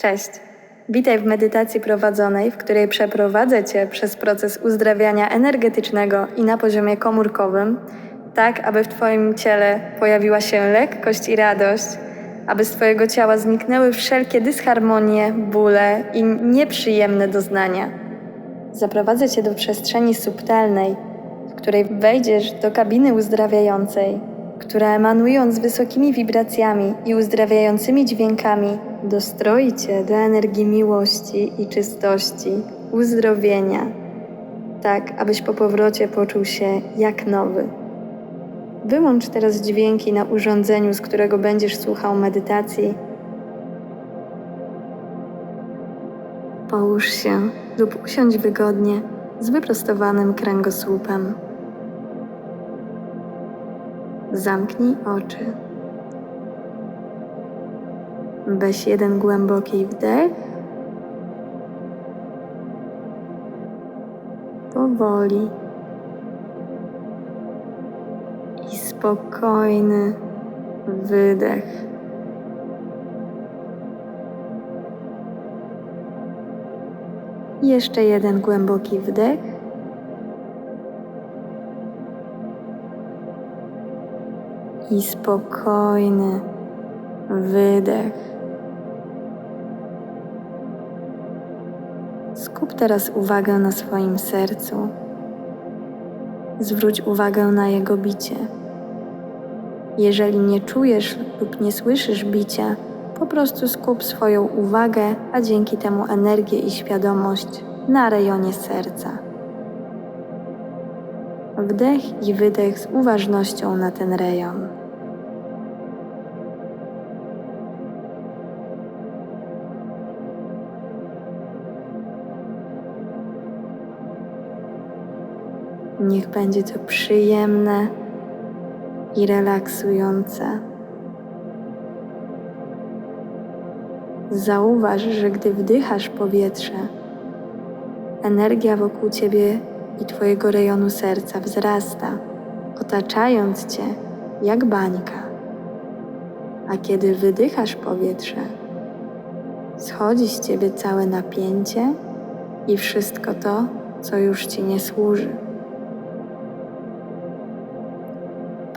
Cześć. Witaj w medytacji prowadzonej, w której przeprowadzę Cię przez proces uzdrawiania energetycznego i na poziomie komórkowym, tak aby w Twoim ciele pojawiła się lekkość i radość, aby z Twojego ciała zniknęły wszelkie dysharmonie, bóle i nieprzyjemne doznania. Zaprowadzę Cię do przestrzeni subtelnej, w której wejdziesz do kabiny uzdrawiającej, która emanując wysokimi wibracjami i uzdrawiającymi dźwiękami, dostroi Cię do energii miłości i czystości, uzdrowienia, tak abyś po powrocie poczuł się jak nowy. Wyłącz teraz dźwięki na urządzeniu, z którego będziesz słuchał medytacji. Połóż się lub usiądź wygodnie z wyprostowanym kręgosłupem. Zamknij oczy. Weź jeden głęboki wdech. Powoli. I spokojny wydech. Jeszcze jeden głęboki wdech. I spokojny wydech. Skup teraz uwagę na swoim sercu. Zwróć uwagę na jego bicie. Jeżeli nie czujesz lub nie słyszysz bicia, po prostu skup swoją uwagę, a dzięki temu energię i świadomość na rejonie serca. Wdech i wydech z uważnością na ten rejon. Niech będzie to przyjemne i relaksujące. Zauważ, że gdy wdychasz powietrze, energia wokół ciebie i twojego rejonu serca wzrasta, otaczając cię jak bańka. A kiedy wydychasz powietrze, schodzi z ciebie całe napięcie i wszystko to, co już ci nie służy.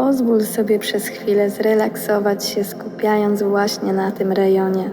Pozwól sobie przez chwilę zrelaksować się, skupiając właśnie na tym rejonie.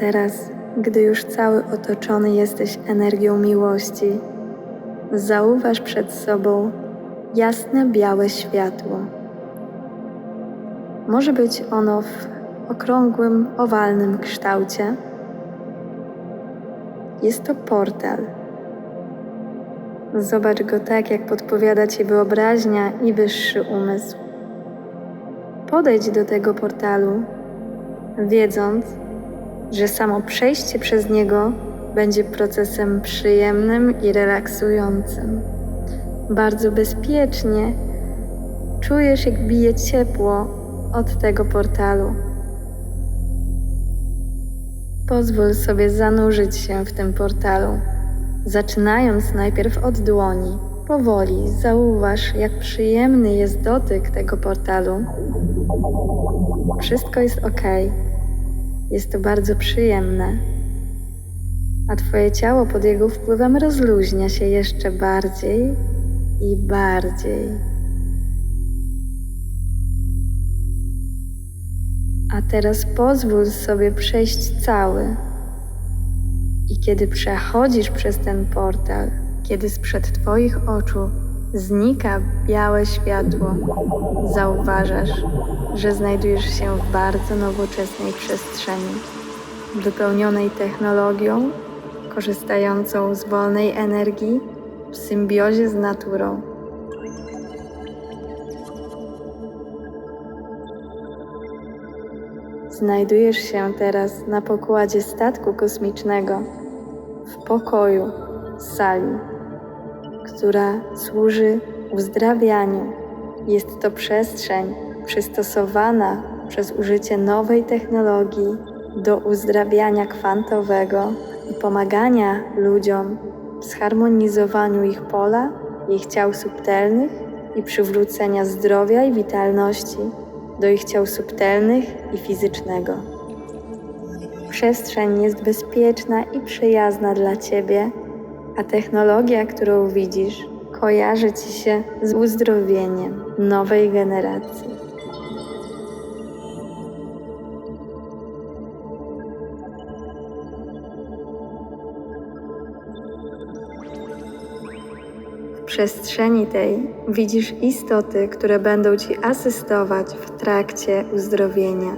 Teraz, gdy już cały otoczony jesteś energią miłości, zauważ przed sobą jasne białe światło. Może być ono w okrągłym, owalnym kształcie. Jest to portal. Zobacz go tak, jak podpowiada ci wyobraźnia i wyższy umysł. Podejdź do tego portalu, wiedząc, że samo przejście przez niego będzie procesem przyjemnym i relaksującym. Bardzo bezpiecznie czujesz, jak bije ciepło od tego portalu. Pozwól sobie zanurzyć się w tym portalu, zaczynając najpierw od dłoni. Powoli zauważ, jak przyjemny jest dotyk tego portalu. Wszystko jest ok. Jest to bardzo przyjemne, a Twoje ciało pod jego wpływem rozluźnia się jeszcze bardziej i bardziej. A teraz pozwól sobie przejść cały. I kiedy przechodzisz przez ten portal, kiedy sprzed Twoich oczu znika białe światło, zauważasz, że znajdujesz się w bardzo nowoczesnej przestrzeni, wypełnionej technologią, korzystającą z wolnej energii w symbiozie z naturą. Znajdujesz się teraz na pokładzie statku kosmicznego, w pokoju, sali która służy uzdrawianiu. Jest to przestrzeń przystosowana przez użycie nowej technologii do uzdrawiania kwantowego i pomagania ludziom w zharmonizowaniu ich pola, ich ciał subtelnych i przywrócenia zdrowia i witalności do ich ciał subtelnych i fizycznego. Przestrzeń jest bezpieczna i przyjazna dla Ciebie, a technologia, którą widzisz, kojarzy Ci się z uzdrowieniem nowej generacji. W przestrzeni tej widzisz istoty, które będą Ci asystować w trakcie uzdrowienia.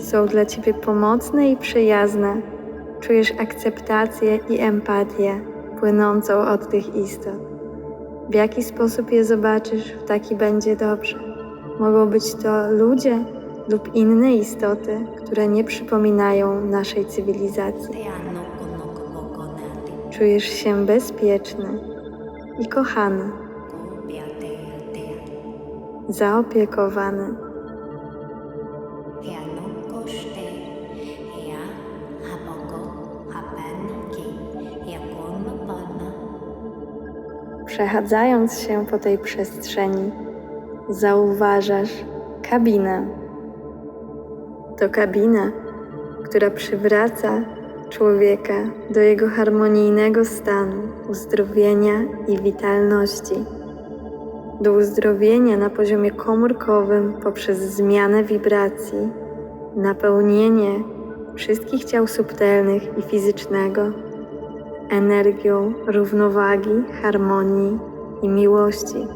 Są dla Ciebie pomocne i przyjazne. Czujesz akceptację i empatię płynącą od tych istot. W jaki sposób je zobaczysz, w taki będzie dobrze. Mogą być to ludzie lub inne istoty, które nie przypominają naszej cywilizacji. Czujesz się bezpieczny i kochany, zaopiekowany. Przechadzając się po tej przestrzeni, zauważasz kabinę. To kabina, która przywraca człowieka do jego harmonijnego stanu, uzdrowienia i witalności. Do uzdrowienia na poziomie komórkowym poprzez zmianę wibracji, napełnienie wszystkich ciał subtelnych i fizycznego energią równowagi, harmonii i miłości,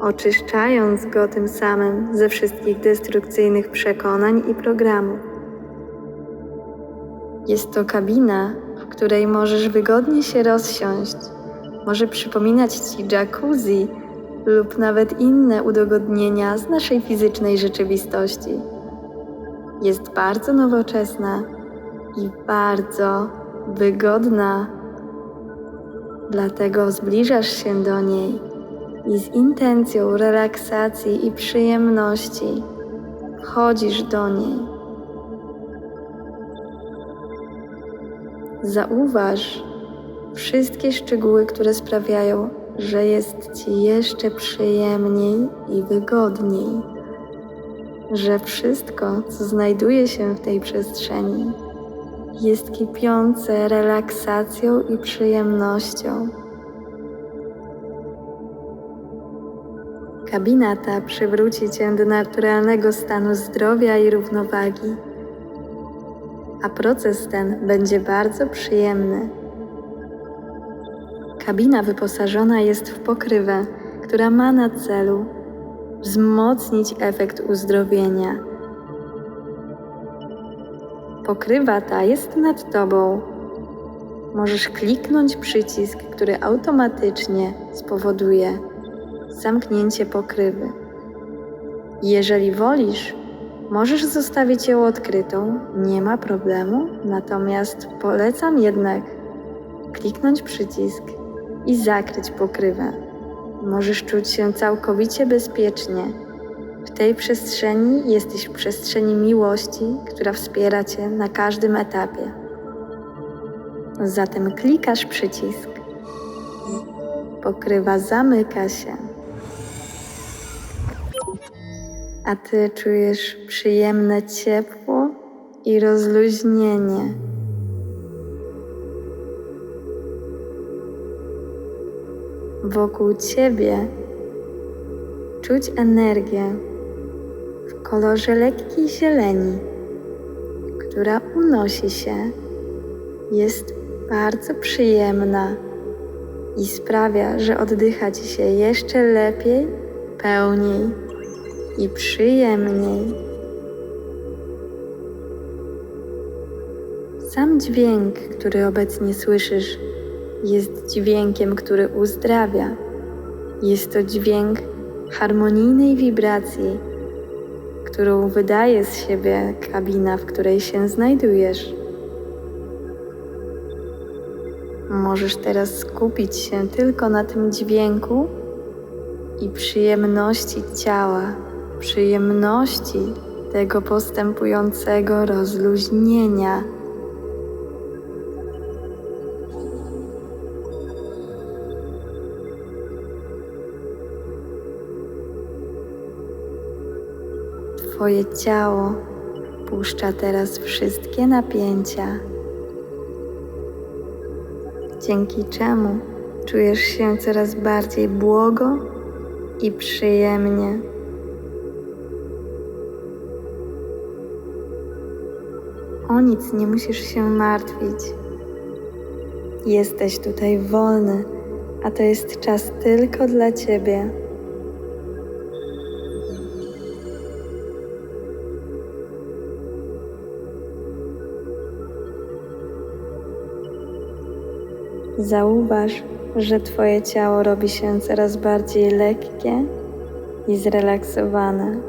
oczyszczając go tym samym ze wszystkich destrukcyjnych przekonań i programów. Jest to kabina, w której możesz wygodnie się rozsiąść. Może przypominać ci jacuzzi lub nawet inne udogodnienia z naszej fizycznej rzeczywistości. Jest bardzo nowoczesna i bardzo wygodna. Dlatego zbliżasz się do niej i z intencją relaksacji i przyjemności wchodzisz do niej. Zauważ wszystkie szczegóły, które sprawiają, że jest Ci jeszcze przyjemniej i wygodniej, że wszystko, co znajduje się w tej przestrzeni, jest kipiące relaksacją i przyjemnością. Kabina ta przywróci Cię do naturalnego stanu zdrowia i równowagi a proces ten będzie bardzo przyjemny. Kabina wyposażona jest w pokrywę, która ma na celu wzmocnić efekt uzdrowienia. Pokrywa ta jest nad Tobą. Możesz kliknąć przycisk, który automatycznie spowoduje zamknięcie pokrywy. Jeżeli wolisz, Możesz zostawić ją odkrytą, nie ma problemu, natomiast polecam jednak kliknąć przycisk i zakryć pokrywę. Możesz czuć się całkowicie bezpiecznie. W tej przestrzeni jesteś w przestrzeni miłości, która wspiera Cię na każdym etapie. Zatem klikasz przycisk. Pokrywa zamyka się. a ty czujesz przyjemne ciepło i rozluźnienie. Wokół ciebie czuć energię w kolorze lekkiej zieleni, która unosi się, jest bardzo przyjemna i sprawia, że oddycha ci się jeszcze lepiej, pełniej i przyjemniej. Sam dźwięk, który obecnie słyszysz, jest dźwiękiem, który uzdrawia. Jest to dźwięk harmonijnej wibracji, którą wydaje z siebie kabina, w której się znajdujesz. Możesz teraz skupić się tylko na tym dźwięku i przyjemności ciała, przyjemności tego postępującego rozluźnienia. Twoje ciało puszcza teraz wszystkie napięcia, dzięki czemu czujesz się coraz bardziej błogo i przyjemnie. O nic nie musisz się martwić. Jesteś tutaj wolny, a to jest czas tylko dla Ciebie. Zauważ, że Twoje ciało robi się coraz bardziej lekkie i zrelaksowane.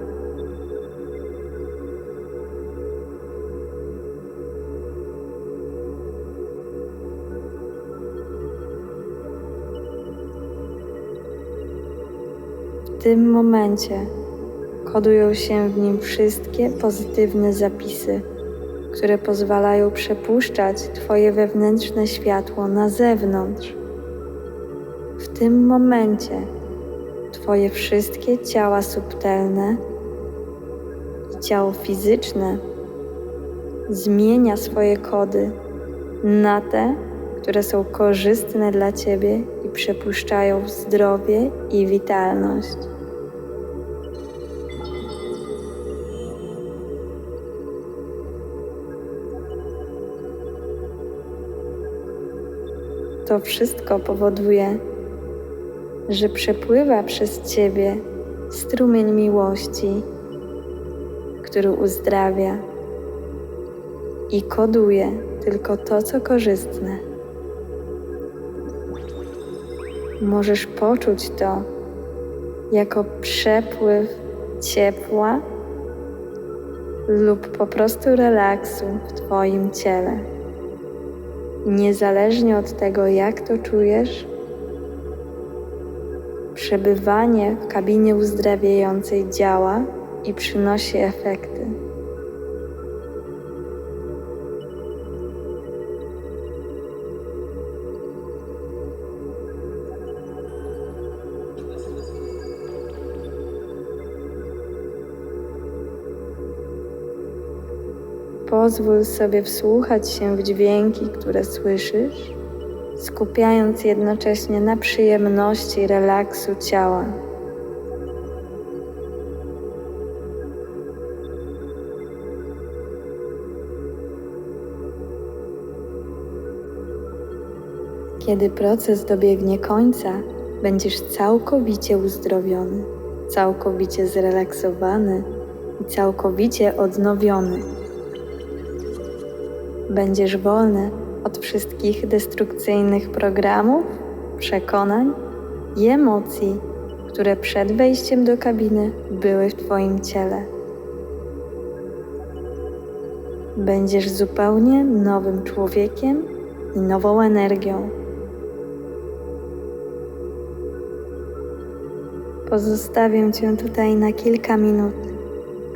W tym momencie kodują się w nim wszystkie pozytywne zapisy które pozwalają przepuszczać Twoje wewnętrzne światło na zewnątrz. W tym momencie Twoje wszystkie ciała subtelne i ciało fizyczne zmienia swoje kody na te, które są korzystne dla Ciebie i przepuszczają zdrowie i witalność. To wszystko powoduje, że przepływa przez Ciebie strumień miłości, który uzdrawia i koduje tylko to, co korzystne. Możesz poczuć to jako przepływ ciepła lub po prostu relaksu w Twoim ciele. Niezależnie od tego, jak to czujesz, przebywanie w kabinie uzdrawiającej działa i przynosi efekty. Pozwól sobie wsłuchać się w dźwięki, które słyszysz, skupiając jednocześnie na przyjemności relaksu ciała. Kiedy proces dobiegnie końca, będziesz całkowicie uzdrowiony, całkowicie zrelaksowany i całkowicie odnowiony. Będziesz wolny od wszystkich destrukcyjnych programów, przekonań i emocji, które przed wejściem do kabiny były w Twoim ciele. Będziesz zupełnie nowym człowiekiem i nową energią. Pozostawię Cię tutaj na kilka minut,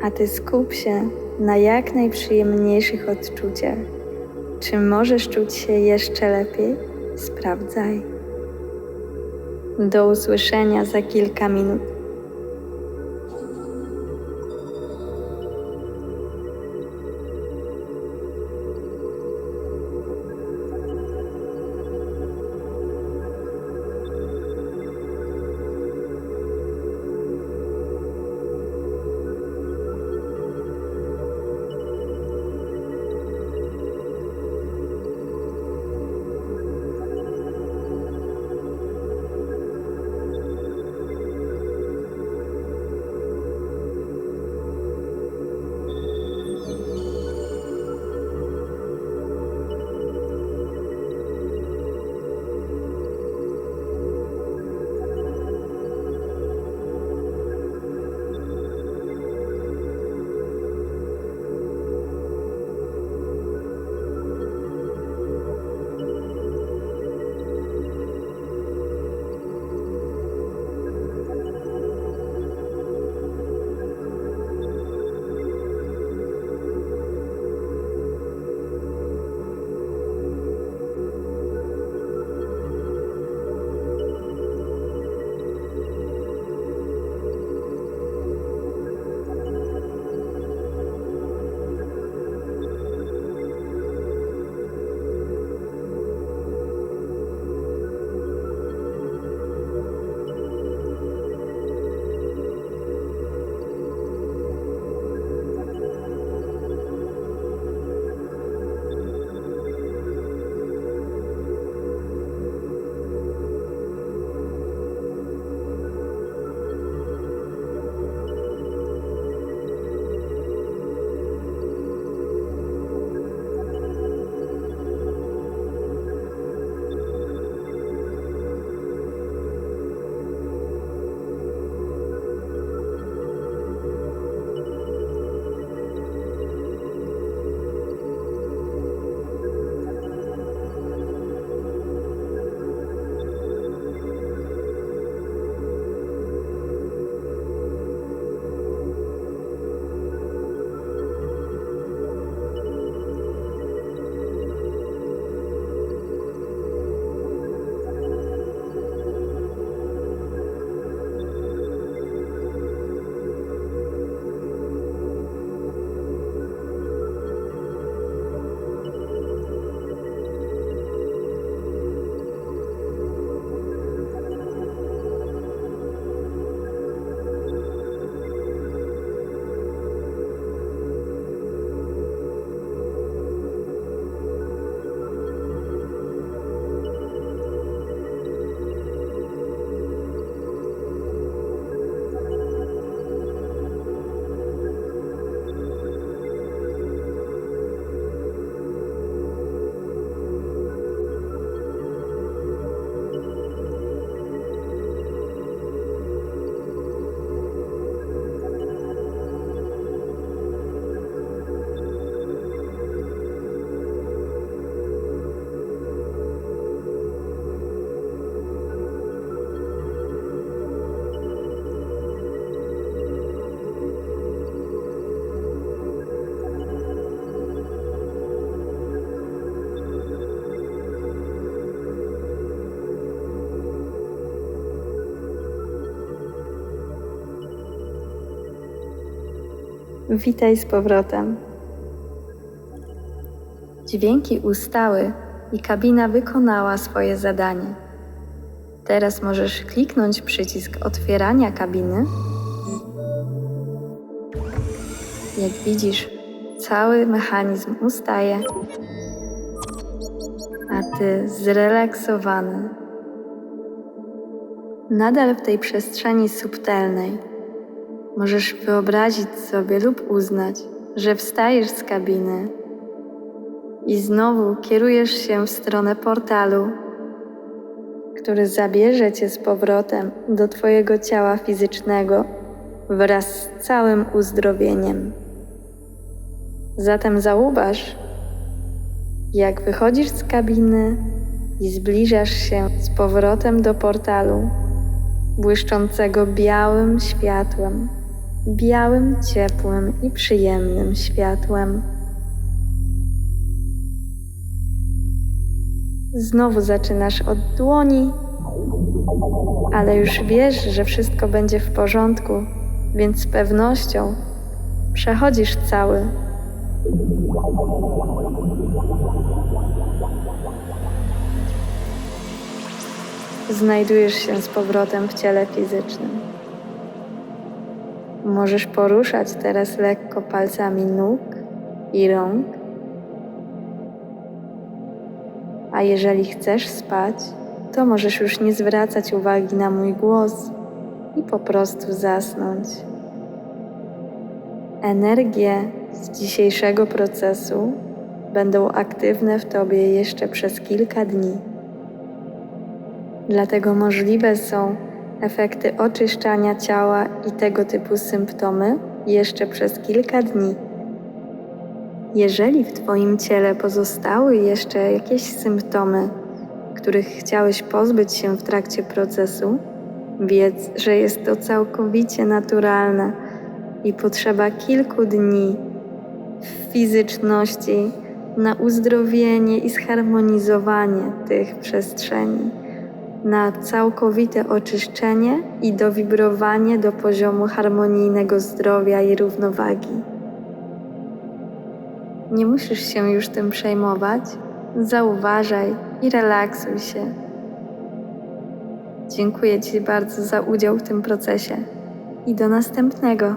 a Ty skup się na jak najprzyjemniejszych odczuciach. Czy możesz czuć się jeszcze lepiej? Sprawdzaj. Do usłyszenia za kilka minut. Witaj z powrotem. Dźwięki ustały i kabina wykonała swoje zadanie. Teraz możesz kliknąć przycisk otwierania kabiny. Jak widzisz, cały mechanizm ustaje, a ty zrelaksowany. Nadal w tej przestrzeni subtelnej możesz wyobrazić sobie lub uznać, że wstajesz z kabiny i znowu kierujesz się w stronę portalu, który zabierze cię z powrotem do Twojego ciała fizycznego wraz z całym uzdrowieniem. Zatem zauważ, jak wychodzisz z kabiny i zbliżasz się z powrotem do portalu, błyszczącego białym światłem, białym, ciepłym i przyjemnym światłem. Znowu zaczynasz od dłoni, ale już wiesz, że wszystko będzie w porządku, więc z pewnością przechodzisz cały. Znajdujesz się z powrotem w ciele fizycznym. Możesz poruszać teraz lekko palcami nóg i rąk. A jeżeli chcesz spać, to możesz już nie zwracać uwagi na mój głos i po prostu zasnąć. Energie z dzisiejszego procesu będą aktywne w Tobie jeszcze przez kilka dni. Dlatego możliwe są efekty oczyszczania ciała i tego typu symptomy jeszcze przez kilka dni. Jeżeli w Twoim ciele pozostały jeszcze jakieś symptomy, których chciałeś pozbyć się w trakcie procesu, wiedz, że jest to całkowicie naturalne i potrzeba kilku dni w fizyczności na uzdrowienie i zharmonizowanie tych przestrzeni, na całkowite oczyszczenie i dowibrowanie do poziomu harmonijnego zdrowia i równowagi. Nie musisz się już tym przejmować, zauważaj i relaksuj się. Dziękuję Ci bardzo za udział w tym procesie i do następnego.